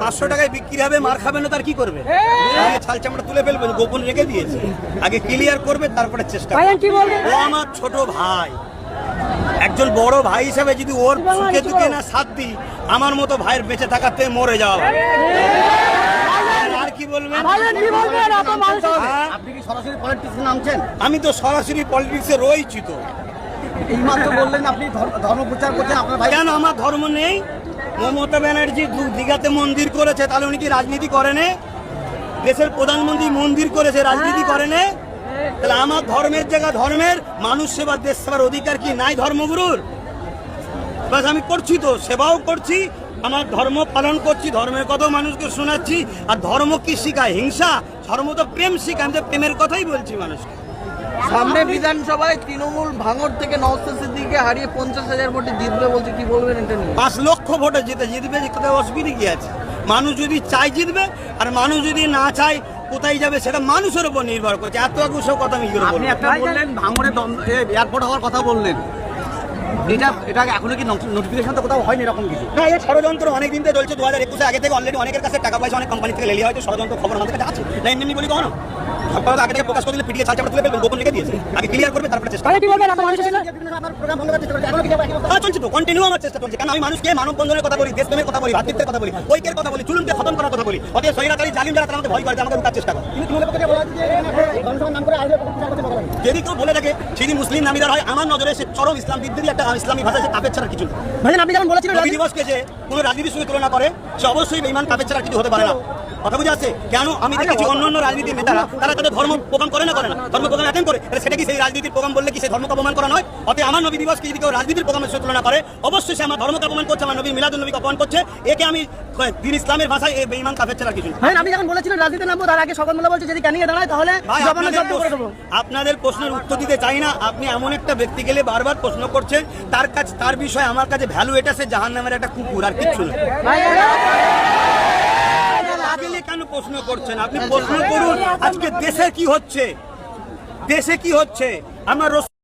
পাঁচশো টাকায় বিক্রি হবে মার খাবে না তার কি করবে? আগে ছাল চামড়া তুলে ফেলবে গোপন রেখে দিয়েছে। আগে ক্লিয়ার করবে তারপরে চেষ্টা ও আমার ছোট ভাই। একজন বড় ভাই হিসেবে যদি ওর সুখে দুঃখে না সাথ দিই আমার মতো ভাইয়ের বেঁচে থাকাতে মরে যাওয়া ভালো। আর কি বলবেন? ভাইজান কি বলবেন? এত মানুষ হ্যাঁ? আপনি কি সরাসরি পলিটিক্সে নামছেন? আমি তো সরাসরি পলিটিক্সে রয়েছি তো। এইমাত্র বললেন আপনি ধর্ম প্রচার করছেন আপনার ভাই কেন? আমার ধর্ম নেই? মমতা ব্যানার্জি দীঘাতে মন্দির করেছে, তাহলে উনি কি রাজনীতি করেনে? দেশের প্রধানমন্ত্রী মন্দির করেছে, রাজনীতি করেনে? তাহলে আমার ধর্মের জায়গা ধর্মের, মানুষ সেবার, দেশ সেবার অধিকার কি নাই ধর্মগুরুর? বাস আমি করছি তো, সেবাও করছি, আমার ধর্ম পালন করছি, ধর্মের কথাও মানুষকে শোনাচ্ছি, আর ধর্ম কি শিখায়? হিংসা? ধর্ম তো প্রেম শিখায়, আমি তো প্রেমের কথাই বলছি মানুষকে। সামনে বিধানসভায় তৃণমূল ভাঙর থেকে নওস্তার সিদ্দিকে হারিয়ে পঞ্চাশ হাজার ভোটে জিতবে বলছে কি বলবেন এটা নিয়ে? পাঁচ লক্ষ ভোটে জিতে জিতবে যে কোথায় অসুবিধে কি আছে? মানুষ যদি চাই জিতবে আর মানুষ যদি না চায় কোথায় যাবে সেটা মানুষের উপর নির্ভর করছে। এত আগে সব কথা আমি বললেন ভাঙড়ে এয়ারপোর্ট হওয়ার কথা বললেন। এটা এটা এখনও কি নোটিফিকেশন তো কোথাও হয়নি এরকম কিছু? না এই ষড়যন্ত্র অনেক দিন থেকে চলছে। দু হাজার একুশে আগে থেকে অলরেডি অনেকের কাছে টাকা পয়সা অনেক কোম্পানি থেকে লেলি হয়তো ষড়যন্ত্র খবর আমাদের কাছে আছে। না এমনি বলি কখনো? আপনারা আগে থেকে প্রকাশ করে দিলে পিটিয়ে চালচাপড়া তুলে গোপন রেখে দিয়েছে। আগে ক্লিয়ার করবে তারপরে চেষ্টা ভাইজান কি বলবেন? এত মানুষ হ্যাঁ, চলছে তো কন্টিনিউ আমার চেষ্টা চলছে। কারণ আমি মানুষকে মানব বন্ধনের কথা বলি দেশপ্রেমের কথা বলি ভাতৃত্বের কথা বলি ঐক্যের কথা বলি চুলুনকে খতম করার কথা বলি। অতএব সহিরাতারি জালিম যারা তারা আমাকে ভয় করে আমাকে রুখার চেষ্টা করে। যদি কেউ বলে থাকে সেদিন মুসলিম নামিদার হয় আমার নজরে সে চরম ইসলাম বিদ্যুৎ একটা ইসলামী ভাষা সে কাপের ছাড়া কিছু ভাই আপনি যেমন বলেছিলেন দিবসকে যে কোনো রাজনীতির সঙ্গে তুলনা করে সে অবশ্যই বেঈমান কাপের ছাড়া কিছু হতে পারে না। কথা বুঝে আছে কেন? আমি দেখেছি অন্য অন্য রাজনীতির নেতারা তারা তাদের ধর্ম প্রোগ্রাম করে না করে না। ধর্ম প্রোগ্রাম অ্যাটেন্ড করে। তাহলে সেটা কি সেই রাজনীতির প্রোগ্রাম বললে কি সেই ধর্মকে অপমান করা নয়? অতএব আমার নবী দিবসকে যদি কেউ রাজনীতির প্রোগ্রামের সঙ্গে তুলনা করে অবশ্যই সে আমার ধর্মকে অপমান করছে আমার নবীর মিলাদুল নবীকে অপমান করছে। একে আমি দিন ইসলামের ভাষায় এই বেঈমান কাফের ছাড়া কিছু ভাইজান আপনি যখন বলেছিলাম রাজনীতি নামবো তার আগে সকল মোল্লা বলছে যদি ক্যানিয়ে দাঁড়ায় তাহলে আপনাদের প্রশ্নের উত্তর দিতে চাই না। আপনি এমন একটা ব্যক্তি গেলে বারবার প্রশ্ন করছেন তার কাছে তার বিষয়ে আমার কাছে ভ্যালু এটা সে জাহান নামের একটা কুকুর আর কিচ্ছু না। কেন প্রশ্ন করছেন। আপনি প্রশ্ন করুন আজকে দেশে কি হচ্ছে? দেশে কি হচ্ছে? আমার